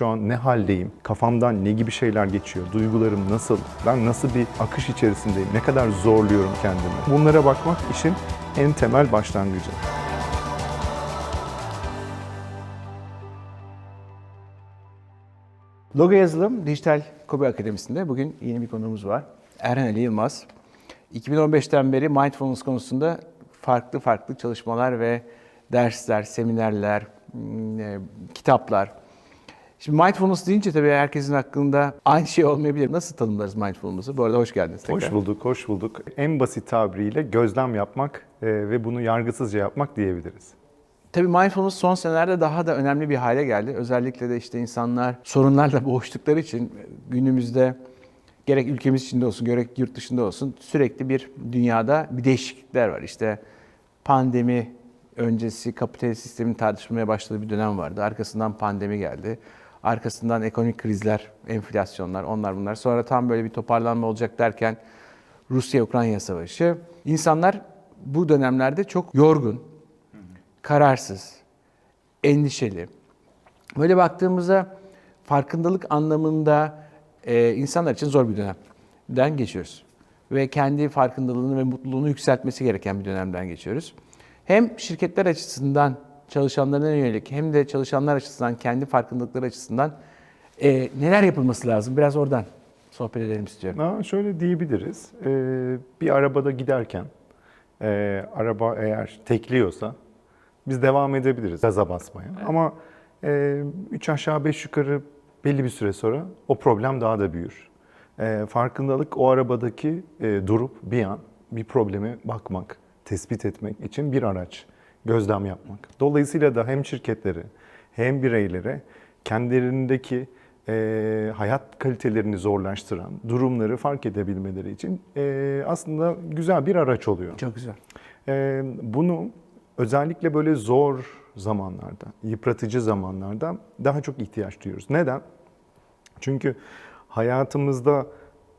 Şu an ne haldeyim? Kafamdan ne gibi şeyler geçiyor? Duygularım nasıl? Ben nasıl bir akış içerisindeyim? Ne kadar zorluyorum kendimi? Bunlara bakmak işin en temel başlangıcı. Logo Yazılım Dijital Kobe Akademisi'nde bugün yeni bir konuğumuz var. Erhan Ali Yılmaz. 2015'ten beri mindfulness konusunda farklı farklı çalışmalar ve dersler, seminerler, hmm, e, kitaplar. Şimdi mindfulness deyince tabii herkesin aklında aynı şey olmayabilir. Nasıl tanımlarız mindfulness'ı? Bu arada hoş geldiniz tekrar. Hoş bulduk, hoş bulduk. En basit tabiriyle gözlem yapmak e, ve bunu yargısızca yapmak diyebiliriz. Tabii mindfulness son senelerde daha da önemli bir hale geldi. Özellikle de işte insanlar sorunlarla boğuştukları için günümüzde gerek ülkemiz içinde olsun, gerek yurt dışında olsun sürekli bir dünyada bir değişiklikler var. İşte pandemi öncesi kapitalist sistemin tartışmaya başladığı bir dönem vardı. Arkasından pandemi geldi. Arkasından ekonomik krizler, enflasyonlar, onlar bunlar. Sonra tam böyle bir toparlanma olacak derken Rusya-Ukrayna savaşı. İnsanlar bu dönemlerde çok yorgun, kararsız, endişeli. Böyle baktığımızda farkındalık anlamında e, insanlar için zor bir dönemden geçiyoruz. Ve kendi farkındalığını ve mutluluğunu yükseltmesi gereken bir dönemden geçiyoruz. Hem şirketler açısından çalışanlarına yönelik hem de çalışanlar açısından kendi farkındalıkları açısından e, neler yapılması lazım? Biraz oradan sohbet edelim istiyorum. Ha, şöyle diyebiliriz. E, bir arabada giderken e, araba eğer tekliyorsa biz devam edebiliriz gaza basmaya. Ama e, üç aşağı beş yukarı belli bir süre sonra o problem daha da büyür. E, farkındalık o arabadaki e, durup bir an bir probleme bakmak, tespit etmek için bir araç, gözlem yapmak. Dolayısıyla da hem şirketleri hem bireylere kendilerindeki e, hayat kalitelerini zorlaştıran durumları fark edebilmeleri için e, aslında güzel bir araç oluyor. Çok güzel. Ee, bunu özellikle böyle zor zamanlarda, yıpratıcı zamanlarda daha çok ihtiyaç duyuyoruz. Neden? Çünkü hayatımızda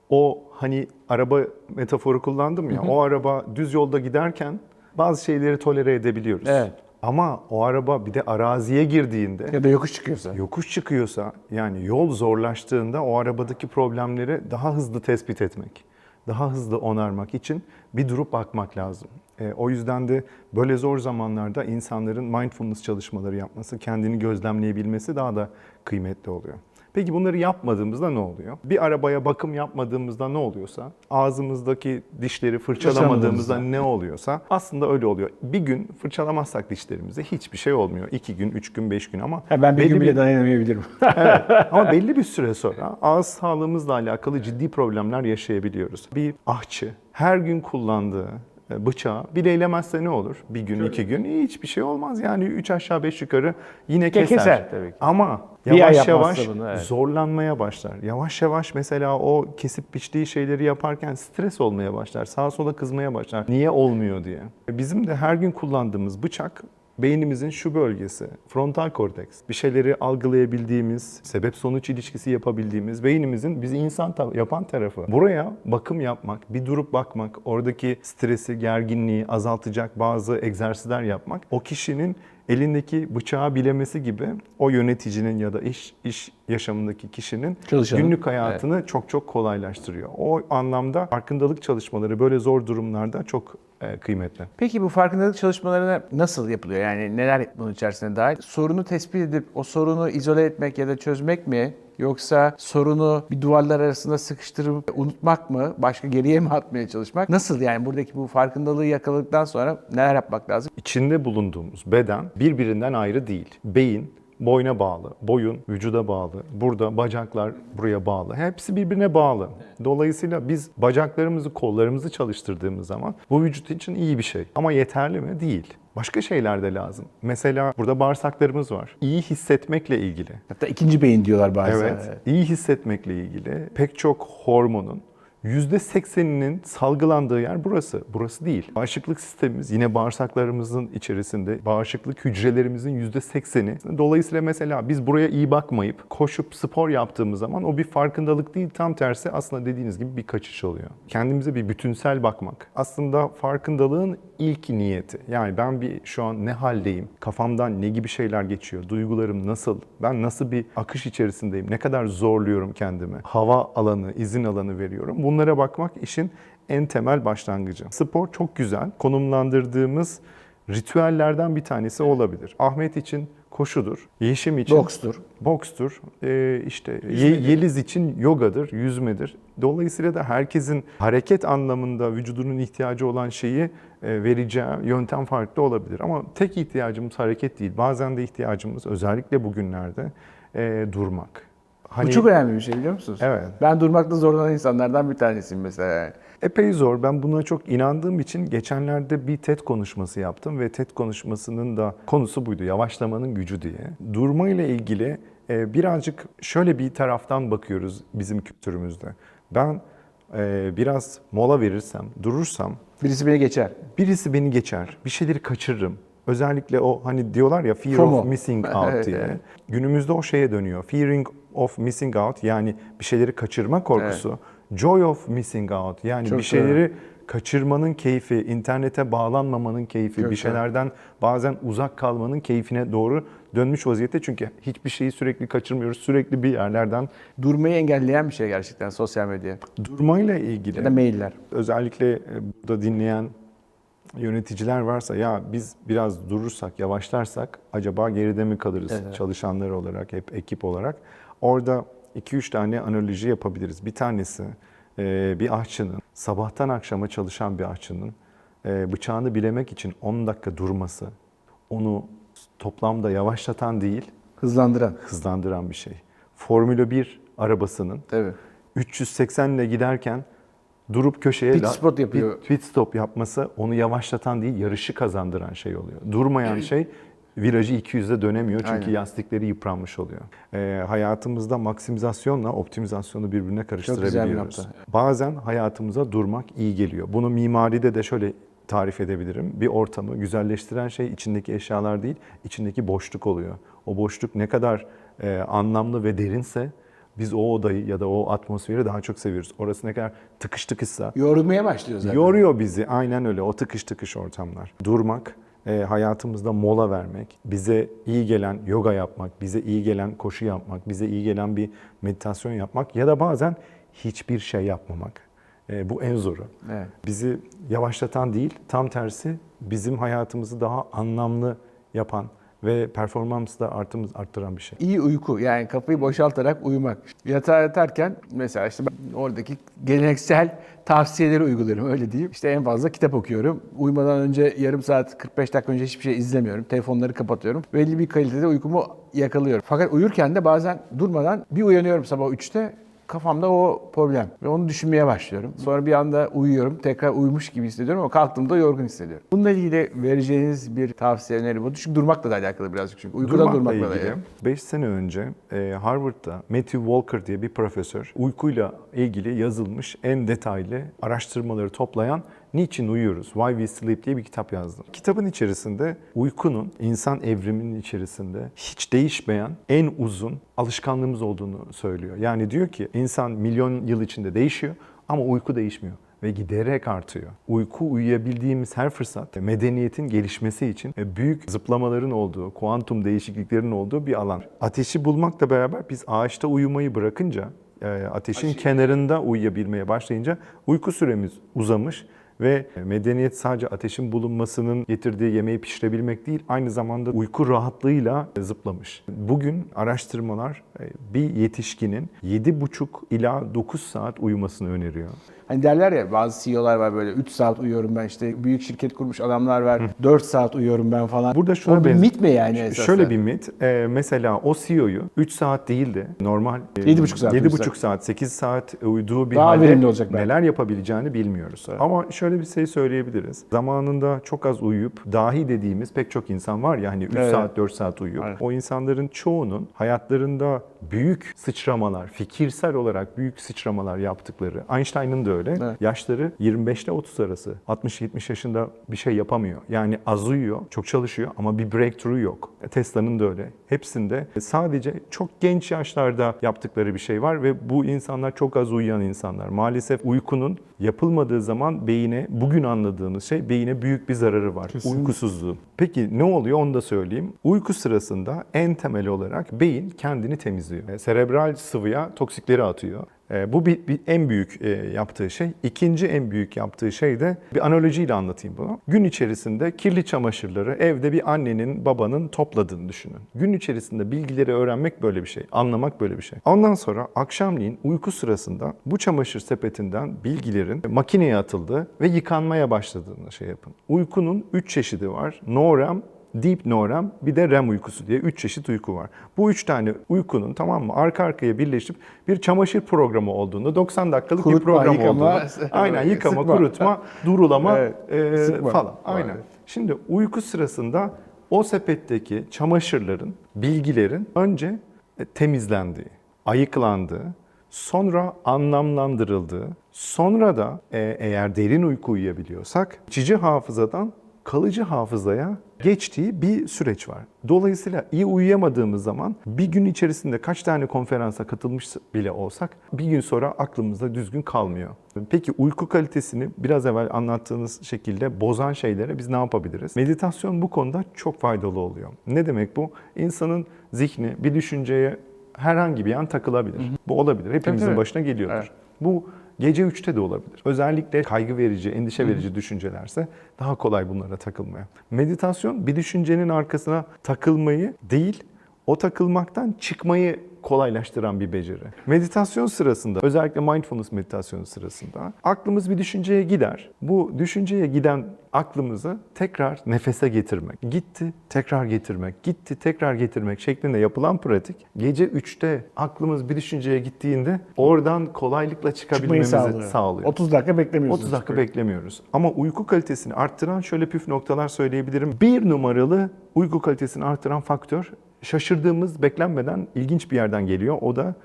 o hani araba metaforu kullandım ya, o araba düz yolda giderken bazı şeyleri tolere edebiliyoruz. Evet. Ama o araba bir de araziye girdiğinde Ya da yokuş çıkıyorsa. yokuş çıkıyorsa yani yol zorlaştığında o arabadaki problemleri daha hızlı tespit etmek, daha hızlı onarmak için bir durup bakmak lazım. E, o yüzden de böyle zor zamanlarda insanların mindfulness çalışmaları yapması, kendini gözlemleyebilmesi daha da kıymetli oluyor. Peki bunları yapmadığımızda ne oluyor? Bir arabaya bakım yapmadığımızda ne oluyorsa, ağzımızdaki dişleri fırçalamadığımızda ne oluyorsa aslında öyle oluyor. Bir gün fırçalamazsak dişlerimize hiçbir şey olmuyor. İki gün, üç gün, beş gün ama Ha, ben bir belli gün bile dayanamayabilirim. Evet. Ama belli bir süre sonra ağız sağlığımızla alakalı ciddi problemler yaşayabiliyoruz. Bir ahçı her gün kullandığı bıçağı bileylemezse ne olur? Bir gün, iki gün hiçbir şey olmaz. Yani üç aşağı beş yukarı yine keser. keser tabii ki. Ama yavaş yavaş bunu, evet. zorlanmaya başlar. Yavaş yavaş mesela o kesip biçtiği şeyleri yaparken stres olmaya başlar. Sağa sola kızmaya başlar. Niye olmuyor diye. Bizim de her gün kullandığımız bıçak beynimizin şu bölgesi, frontal korteks. Bir şeyleri algılayabildiğimiz, sebep sonuç ilişkisi yapabildiğimiz beynimizin bizi insan ta- yapan tarafı. Buraya bakım yapmak, bir durup bakmak, oradaki stresi, gerginliği azaltacak bazı egzersizler yapmak o kişinin elindeki bıçağı bilemesi gibi o yöneticinin ya da iş iş yaşamındaki kişinin Çalışanın, günlük hayatını çok çok kolaylaştırıyor. O anlamda farkındalık çalışmaları böyle zor durumlarda çok kıymetli. Peki bu farkındalık çalışmalarına nasıl yapılıyor? Yani neler bunun içerisine dahil? Sorunu tespit edip o sorunu izole etmek ya da çözmek mi? Yoksa sorunu bir duvarlar arasında sıkıştırıp unutmak mı? Başka geriye mi atmaya çalışmak? Nasıl yani buradaki bu farkındalığı yakaladıktan sonra neler yapmak lazım? İçinde bulunduğumuz beden birbirinden ayrı değil. Beyin boyna bağlı, boyun vücuda bağlı, burada bacaklar buraya bağlı. Hepsi birbirine bağlı. Dolayısıyla biz bacaklarımızı, kollarımızı çalıştırdığımız zaman bu vücut için iyi bir şey. Ama yeterli mi? Değil. Başka şeyler de lazım. Mesela burada bağırsaklarımız var. İyi hissetmekle ilgili. Hatta ikinci beyin diyorlar bazen. Evet. iyi hissetmekle ilgili pek çok hormonun %80'inin salgılandığı yer burası. Burası değil. Bağışıklık sistemimiz yine bağırsaklarımızın içerisinde. Bağışıklık hücrelerimizin %80'i. Dolayısıyla mesela biz buraya iyi bakmayıp koşup spor yaptığımız zaman o bir farkındalık değil. Tam tersi aslında dediğiniz gibi bir kaçış oluyor. Kendimize bir bütünsel bakmak. Aslında farkındalığın ilk niyeti. Yani ben bir şu an ne haldeyim? Kafamdan ne gibi şeyler geçiyor? Duygularım nasıl? Ben nasıl bir akış içerisindeyim? Ne kadar zorluyorum kendimi? Hava alanı, izin alanı veriyorum. Bunlara bakmak işin en temel başlangıcı. Spor çok güzel. Konumlandırdığımız ritüellerden bir tanesi olabilir. Ahmet için koşudur. Yeşim için Bokstur. bokstur. Ee, işte Ye- Yeliz için yogadır, yüzmedir. Dolayısıyla da herkesin hareket anlamında vücudunun ihtiyacı olan şeyi vereceği yöntem farklı olabilir. Ama tek ihtiyacımız hareket değil. Bazen de ihtiyacımız özellikle bugünlerde e, durmak. Hani Bu çok önemli bir şey biliyor musunuz? Evet. Ben durmakta zorlanan insanlardan bir tanesiyim mesela. Epey zor. Ben buna çok inandığım için geçenlerde bir TED konuşması yaptım ve TED konuşmasının da konusu buydu. Yavaşlamanın gücü diye. Durma ile ilgili e, birazcık şöyle bir taraftan bakıyoruz bizim kültürümüzde. Ben e, biraz mola verirsem, durursam Birisi beni geçer. birisi beni geçer, bir şeyleri kaçırırım. Özellikle o hani diyorlar ya fear FOMO. of missing out Evet, diye. evet. Günümüzde o şeye dönüyor. Fearing of missing out yani bir şeyleri kaçırma korkusu. Joy of missing out yani Çok bir şeyleri kaçırmanın keyfi, internete bağlanmamanın keyfi, Çok bir şeylerden bazen uzak kalmanın keyfine doğru dönmüş vaziyette. Çünkü hiçbir şeyi sürekli kaçırmıyoruz. Sürekli bir yerlerden Durmayı engelleyen bir şey gerçekten sosyal medya. durmayla ilgili. Ya da mailler. özellikle e, burada dinleyen yöneticiler varsa ya biz biraz durursak, yavaşlarsak acaba geride mi kalırız Evet. çalışanlar olarak, hep ekip olarak? Orada 2-3 tane analoji yapabiliriz. Bir tanesi bir aşçının, sabahtan akşama çalışan bir aşçının e, bıçağını bilemek için 10 dakika durması, onu toplamda yavaşlatan değil, Hızlandıran. hızlandıran bir şey. Formula 1 arabasının Tabii. 380 ile giderken durup köşeye Pit stop yapıyor. Pit, pit stop yapması onu yavaşlatan değil, yarışı kazandıran şey oluyor. Durmayan şey virajı 200'de dönemiyor çünkü Aynen. lastikleri yıpranmış oluyor. Ee, hayatımızda maksimizasyonla optimizasyonu birbirine karıştırabiliyoruz. nokta. Bazen hayatımıza durmak iyi geliyor. Bunu mimaride de şöyle tarif edebilirim. Bir ortamı güzelleştiren şey içindeki eşyalar değil, içindeki boşluk oluyor. O boşluk ne kadar e, anlamlı ve derinse biz o odayı ya da o atmosferi daha çok seviyoruz. Orası ne kadar tıkış tıkışsa Yorulmaya başlıyor zaten. yoruyor bizi. Aynen öyle o tıkış tıkış ortamlar. Durmak, e, hayatımızda mola vermek, bize iyi gelen yoga yapmak, bize iyi gelen koşu yapmak, bize iyi gelen bir meditasyon yapmak ya da bazen hiçbir şey yapmamak. E, bu en zoru. Evet. Bizi yavaşlatan değil, tam tersi bizim hayatımızı daha anlamlı yapan ve performansı da artımız arttıran bir şey. İyi uyku yani kafayı boşaltarak uyumak. Yatağa yatarken mesela işte ben oradaki geleneksel tavsiyeleri uyguluyorum öyle diyeyim. İşte en fazla kitap okuyorum. Uyumadan önce yarım saat 45 dakika önce hiçbir şey izlemiyorum. Telefonları kapatıyorum. Belli bir kalitede uykumu yakalıyorum. Fakat uyurken de bazen durmadan bir uyanıyorum sabah 3'te kafamda o problem ve onu düşünmeye başlıyorum. Sonra bir anda uyuyorum, tekrar uyumuş gibi hissediyorum ama kalktığımda yorgun hissediyorum. Bununla ilgili vereceğiniz bir tavsiye öneri bu. Çünkü durmakla da alakalı birazcık çünkü. Uykuda Durmakla durmakla da ilgili yani. 5 sene önce e, Harvard'da Matthew Walker diye bir profesör uykuyla ilgili yazılmış en detaylı araştırmaları toplayan Niçin Uyuyoruz? Why We Sleep diye bir kitap yazdı. Kitabın içerisinde uykunun insan evriminin içerisinde hiç değişmeyen en uzun alışkanlığımız olduğunu söylüyor. Yani diyor ki insan milyon yıl içinde değişiyor ama uyku değişmiyor ve giderek artıyor. Uyku uyuyabildiğimiz her fırsat medeniyetin gelişmesi için büyük zıplamaların olduğu, kuantum değişikliklerin olduğu bir alan. Ateşi bulmakla beraber biz ağaçta uyumayı bırakınca, e, ateşin kenarında uyuyabilmeye başlayınca uyku süremiz uzamış ve medeniyet sadece ateşin bulunmasının getirdiği yemeği pişirebilmek değil, aynı zamanda uyku rahatlığıyla zıplamış. Bugün araştırmalar e, bir yetişkinin 7,5 ila 9 saat uyumasını öneriyor. Hani derler ya bazı CEO'lar var böyle 3 saat uyuyorum ben işte büyük şirket kurmuş adamlar var 4 saat uyuyorum ben falan. Burada şuna o bir mit mi yani esasen? Şöyle bir mit. Ee, mesela o CEO'yu 3 saat değil de normal e, 7,5 saat 7,5 uyusak. saat, 8 saat uyuduğu bir Daha halde olacak belki. neler yapabileceğini bilmiyoruz. Ama şöyle bir şey söyleyebiliriz. Zamanında çok az uyuyup dahi dediğimiz pek çok insan var ya hani 3 Evet. saat 4 saat uyuyor. Aynen. O insanların çoğunun hayatlarında büyük sıçramalar, fikirsel olarak büyük sıçramalar yaptıkları. Einstein'ın da öyle. Evet. Yaşları 25 ile 30 arası. 60-70 yaşında bir şey yapamıyor. Yani az uyuyor, çok çalışıyor ama bir breakthrough yok. E, Tesla'nın da öyle. Hepsinde sadece çok genç yaşlarda yaptıkları bir şey var ve bu insanlar çok az uyuyan insanlar. Maalesef uykunun yapılmadığı zaman beyine, bugün anladığımız şey beyine büyük bir zararı var. Uykusuzluğu. Peki ne oluyor onu da söyleyeyim. Uyku sırasında en temel olarak beyin kendini temizliyor. E, Serebral sıvıya toksikleri atıyor. E, Bu bir, bir en büyük e, yaptığı şey. İkinci en büyük yaptığı şey de bir analojiyle anlatayım bunu. Gün içerisinde kirli çamaşırları evde bir annenin, babanın topladığını düşünün. Gün içerisinde bilgileri öğrenmek böyle bir şey, anlamak böyle bir şey. Ondan sonra akşamleyin uyku sırasında bu çamaşır sepetinden bilgilerin makineye atıldığı ve yıkanmaya başladığını şey yapın. Uykunun üç çeşidi var. NOREM, Deep NOREM bir de REM uykusu diye 3 çeşit uyku var. Bu 3 tane uykunun tamam mı arka arkaya birleşip bir çamaşır programı olduğunda 90 dakikalık bir Kurutma, program yıkama, olduğunda aynen yıkama, sıkma. kurutma, durulama Evet, e, sıkma. falan. Aynen. Evet. Şimdi uyku sırasında o sepetteki çamaşırların, bilgilerin önce e, temizlendiği, ayıklandığı, sonra anlamlandırıldığı, sonra da e, eğer derin uyku uyuyabiliyorsak geçici hafızadan kalıcı hafızaya geçtiği bir süreç var. Dolayısıyla iyi uyuyamadığımız zaman bir gün içerisinde kaç tane konferansa katılmış bile olsak bir gün sonra aklımızda düzgün kalmıyor. Peki uyku kalitesini biraz evvel anlattığınız şekilde bozan şeylere biz ne yapabiliriz? Meditasyon bu konuda çok faydalı oluyor. Ne demek bu? İnsanın zihni bir düşünceye herhangi bir an takılabilir. Bu olabilir. Hepimizin tabii. başına geliyordur. Evet. Bu gece 3'te de olabilir. Özellikle kaygı verici, endişe verici düşüncelerse daha kolay bunlara takılmaya. Meditasyon bir düşüncenin arkasına takılmayı değil, o takılmaktan çıkmayı kolaylaştıran bir beceri. Meditasyon sırasında, özellikle mindfulness meditasyonu sırasında aklımız bir düşünceye gider. Bu düşünceye giden aklımızı tekrar nefese getirmek. Gitti, tekrar getirmek. Gitti, tekrar getirmek şeklinde yapılan pratik gece 3'te aklımız bir düşünceye gittiğinde oradan kolaylıkla Çıkmayı çıkabilmemizi sağlıyor. sağlıyor. 30 dakika beklemiyorsunuz. 30 dakika beklemiyoruz. Ama uyku kalitesini arttıran şöyle püf noktalar söyleyebilirim. Bir numaralı uyku kalitesini arttıran faktör şaşırdığımız, beklenmeden ilginç bir yerden geliyor. O da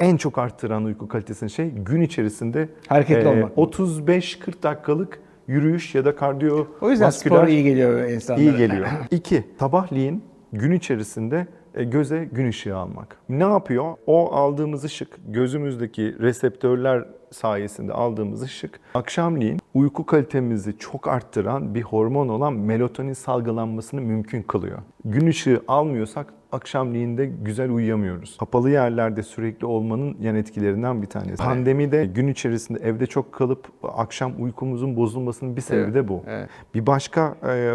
en çok arttıran uyku kalitesini şey gün içerisinde Hareketli e, olmak. 35-40 dakikalık yürüyüş ya da kardiyo O yüzden spor iyi geliyor insanlara. iyi geliyor. İki, sabahleyin gün içerisinde e, göze gün ışığı almak. Ne yapıyor? O aldığımız ışık, gözümüzdeki reseptörler sayesinde aldığımız ışık, akşamleyin uyku kalitemizi çok arttıran bir hormon olan melatonin salgılanmasını mümkün kılıyor. Gün ışığı almıyorsak akşamleyin de güzel uyuyamıyoruz. Kapalı yerlerde sürekli olmanın yan etkilerinden bir tanesi. Pandemide gün içerisinde evde çok kalıp akşam uykumuzun bozulmasının bir sebebi Evet, de bu. evet. Bir başka e,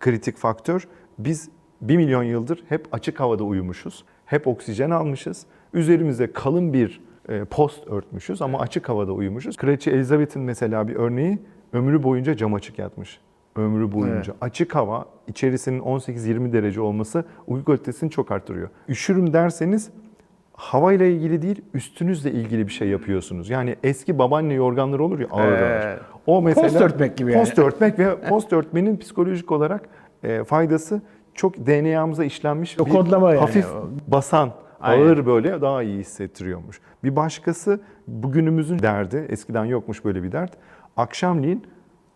kritik faktör biz 1 milyon yıldır hep açık havada uyumuşuz. Hep oksijen almışız. Üzerimize kalın bir post örtmüşüz ama açık havada uyumuşuz. Kraliçe Elizabeth'in mesela bir örneği ömrü boyunca cam açık yatmış. Ömrü boyunca. Açık hava içerisinin 18-20 derece olması uyku kalitesini çok arttırıyor. Üşürüm derseniz havayla ilgili değil, üstünüzle ilgili bir şey yapıyorsunuz. Yani eski babaanne yorganları olur ya ağır ağır. Evet. O mesela Post örtmek gibi yani. Post örtmek ve post örtmenin psikolojik olarak e, faydası çok DNA'mıza işlenmiş O bir kodlama yani. hafif basan, Aynen. ağır böyle daha iyi hissettiriyormuş. Bir başkası bugünümüzün derdi, eskiden yokmuş böyle bir dert. Akşamleyin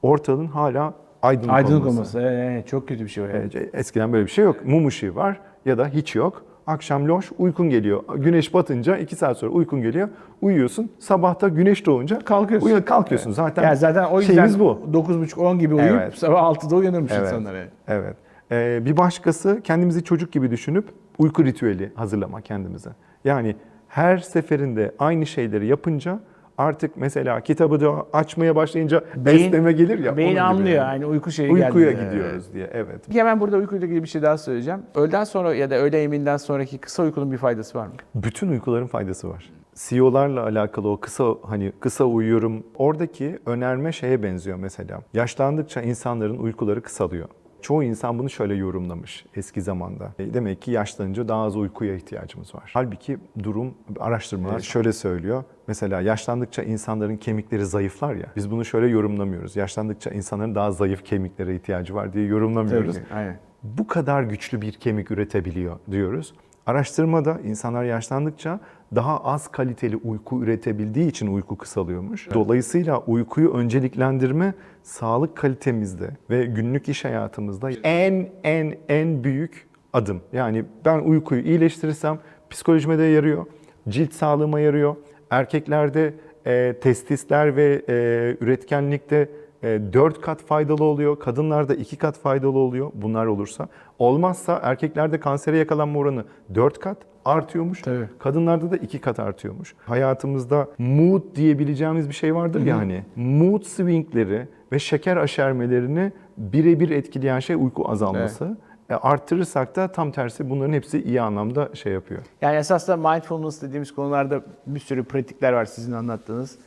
ortalığın hala aydınlık, Aydınlık olması. olması. Evet, çok kötü bir şey o. yani. Eskiden böyle bir şey yok. Mum ışığı var ya da hiç yok. Akşam loş, uykun geliyor. Güneş batınca 2 saat sonra uykun geliyor. Uyuyorsun. Sabahta güneş doğunca Kalkıyorsun. uyan- kalkıyorsun. Zaten, Yani zaten o yüzden şeyimiz bu. 9.30-10 gibi uyuyup Evet. sabah 6'da uyanırmış Evet. insanlar. yani. Evet. Ee, bir başkası kendimizi çocuk gibi düşünüp uyku ritüeli hazırlamak kendimize. Yani her seferinde aynı şeyleri yapınca artık mesela kitabı da açmaya başlayınca besleme gelir ya. Beyin anlıyor yani. yani uyku şeyi Uykuya geldi. gidiyoruz diye. Evet. Peki hemen burada uykuyla ilgili bir şey daha söyleyeceğim. Öğleden sonra ya da öğle yemeğinden sonraki kısa uykunun bir faydası var mı? Bütün uykuların faydası var. CEO'larla alakalı o kısa hani kısa uyuyorum. Oradaki önerme şeye benziyor mesela. Yaşlandıkça insanların uykuları kısalıyor. Çoğu insan bunu şöyle yorumlamış eski zamanda. E, Demek ki yaşlanınca daha az uykuya ihtiyacımız var. Halbuki durum araştırmalar şöyle söylüyor. Mesela yaşlandıkça insanların kemikleri zayıflar ya. Biz bunu şöyle yorumlamıyoruz. Yaşlandıkça insanların daha zayıf kemiklere ihtiyacı var diye yorumlamıyoruz Aynen. bu kadar güçlü bir kemik üretebiliyor diyoruz. Araştırmada insanlar yaşlandıkça daha az kaliteli uyku üretebildiği için uyku kısalıyormuş. Dolayısıyla uykuyu önceliklendirme sağlık kalitemizde ve günlük iş hayatımızda en en en büyük adım. Yani ben uykuyu iyileştirirsem psikolojime de yarıyor, cilt sağlığıma yarıyor. Erkeklerde e, testisler ve e, üretkenlikte e, 4 kat faydalı oluyor. Kadınlarda 2 kat faydalı oluyor bunlar olursa. Olmazsa erkeklerde kansere yakalanma oranı 4 kat artıyormuş. Tabii. Kadınlarda da 2 kat artıyormuş. Hayatımızda mood diyebileceğimiz bir şey vardır ya hani. Mood swingleri ve şeker aşermelerini birebir etkileyen şey uyku azalması. E, arttırırsak da tam tersi bunların hepsi iyi anlamda şey yapıyor. Yani esasında mindfulness dediğimiz konularda bir sürü pratikler var sizin anlattığınız.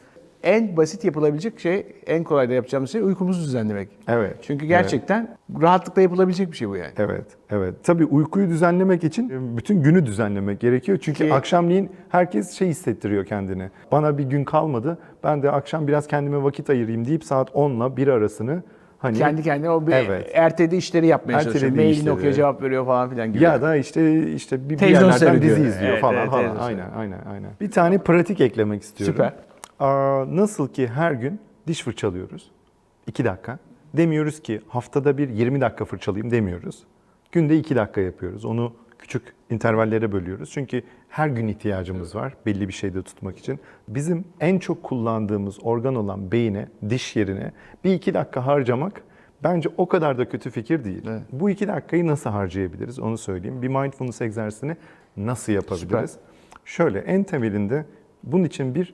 En basit yapılabilecek şey, en kolay da yapacağımız şey uykumuzu düzenlemek. Evet. Çünkü gerçekten rahatlıkla yapılabilecek bir şey bu yani. Evet, evet. Tabii uykuyu düzenlemek için bütün günü düzenlemek gerekiyor. Çünkü Ki- akşamleyin herkes şey hissettiriyor kendini. Bana bir gün kalmadı, ben de akşam biraz kendime vakit ayırayım deyip saat 10 ile 1 arasını hani Kendi kendine o bir Evet. ertelediği işleri yapmaya Ertelediği çalışıyor. Mailini işleri. okuyor, cevap veriyor falan filan gibi. ya da işte işte bir, bir Televizyon yerlerden dizi izliyor Evet, falan evet, falan. Aynen, aynen, aynen. Bir tane pratik eklemek istiyorum. Süper. Nasıl ki her gün diş fırçalıyoruz. 2 dakika. Demiyoruz ki haftada bir 20 dakika fırçalayayım demiyoruz. Günde 2 dakika yapıyoruz. Onu küçük intervallere bölüyoruz. Çünkü her gün ihtiyacımız var belli bir şeyde tutmak için. Bizim en çok kullandığımız organ olan beyine, diş yerine bir iki dakika harcamak bence o kadar da kötü fikir değil. Evet. Bu iki dakikayı nasıl harcayabiliriz onu söyleyeyim. Bir mindfulness egzersizini nasıl yapabiliriz? Şöyle en temelinde bunun için bir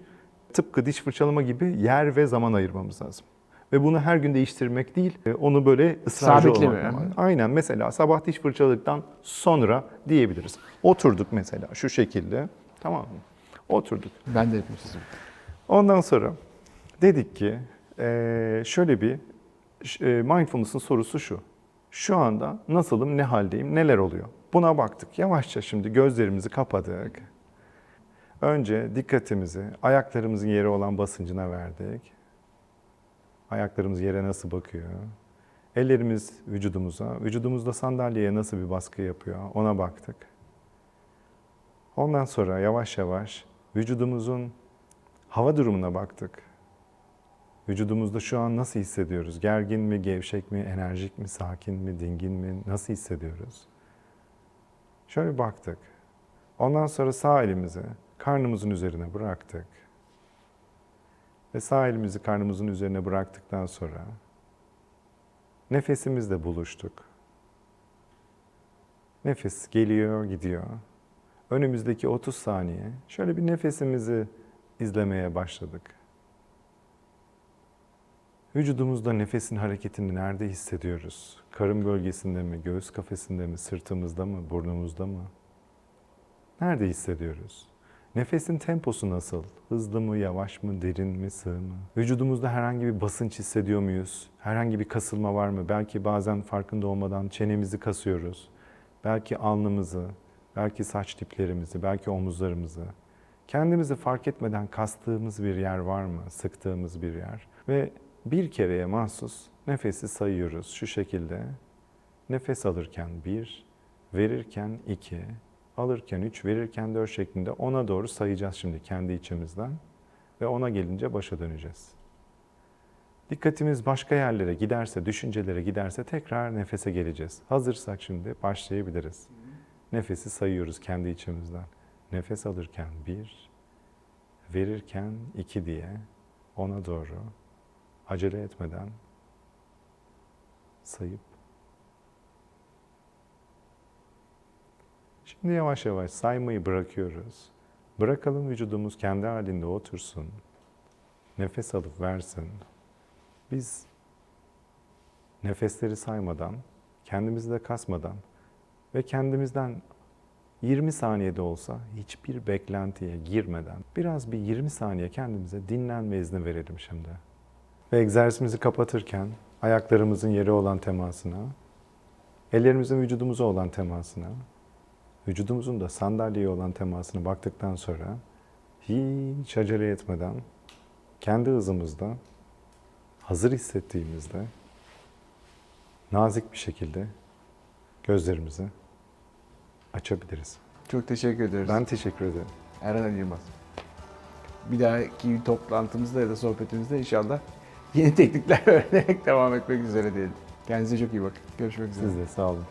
tıpkı diş fırçalama gibi yer ve zaman ayırmamız lazım. Ve bunu her gün değiştirmek değil, e, onu böyle ısrarcı olmak. yani. Aynen mesela sabah diş fırçaladıktan sonra diyebiliriz. Oturduk mesela şu şekilde, tamam mı? Oturduk. Ben de yapayım sizin. Ondan sonra dedik ki eee, şöyle bir eee, mindfulness'ın sorusu şu. Şu anda nasılım, ne haldeyim, neler oluyor? Buna baktık. Yavaşça şimdi gözlerimizi kapadık. Önce dikkatimizi ayaklarımızın yere olan basıncına verdik. Ayaklarımız yere nasıl bakıyor? Ellerimiz vücudumuza, vücudumuzda sandalyeye nasıl bir baskı yapıyor? Ona baktık. Ondan sonra yavaş yavaş vücudumuzun hava durumuna baktık. Vücudumuzda şu an nasıl hissediyoruz? Gergin mi, gevşek mi, enerjik mi, sakin mi, dingin mi? Nasıl hissediyoruz? Şöyle baktık. Ondan sonra sağ elimizi karnımızın üzerine bıraktık. Ve sağ elimizi karnımızın üzerine bıraktıktan sonra nefesimizle buluştuk. Nefes geliyor, gidiyor. Önümüzdeki 30 saniye şöyle bir nefesimizi izlemeye başladık. Vücudumuzda nefesin hareketini nerede hissediyoruz? Karın bölgesinde mi, göğüs kafesinde mi, sırtımızda mı, burnumuzda mı? Nerede hissediyoruz? Nefesin temposu nasıl? Hızlı mı, yavaş mı, derin mi, sığ mı? Vücudumuzda herhangi bir basınç hissediyor muyuz? Herhangi bir kasılma var mı? Belki bazen farkında olmadan çenemizi kasıyoruz. Belki alnımızı, belki saç diplerimizi, belki omuzlarımızı. Kendimizi fark etmeden kastığımız bir yer var mı? Sıktığımız bir yer. Ve bir kereye mahsus nefesi sayıyoruz şu şekilde. Nefes alırken bir, verirken iki, alırken üç, verirken dört şeklinde ona doğru sayacağız şimdi kendi içimizden. Ve ona gelince başa döneceğiz. Dikkatimiz başka yerlere giderse, düşüncelere giderse tekrar nefese geleceğiz. Hazırsak şimdi başlayabiliriz. Nefesi sayıyoruz kendi içimizden. Nefes alırken bir, verirken iki diye ona doğru acele etmeden sayıp Şimdi yavaş yavaş saymayı bırakıyoruz. Bırakalım vücudumuz kendi halinde otursun. Nefes alıp versin. Biz nefesleri saymadan, kendimizi de kasmadan ve kendimizden 20 saniyede olsa hiçbir beklentiye girmeden biraz bir 20 saniye kendimize dinlenme izni verelim şimdi. Ve egzersizimizi kapatırken ayaklarımızın yere olan temasına, ellerimizin vücudumuza olan temasına, vücudumuzun da sandalyeye olan temasına baktıktan sonra hiç acele etmeden kendi hızımızda hazır hissettiğimizde nazik bir şekilde gözlerimizi açabiliriz. Çok teşekkür ediyoruz. Ben teşekkür ederim. Erhan Yılmaz. Bir dahaki toplantımızda ya da sohbetimizde inşallah yeni teknikler öğrenerek devam etmek üzere diyelim. Kendinize çok iyi bakın. Görüşmek üzere. Siz de sağ olun.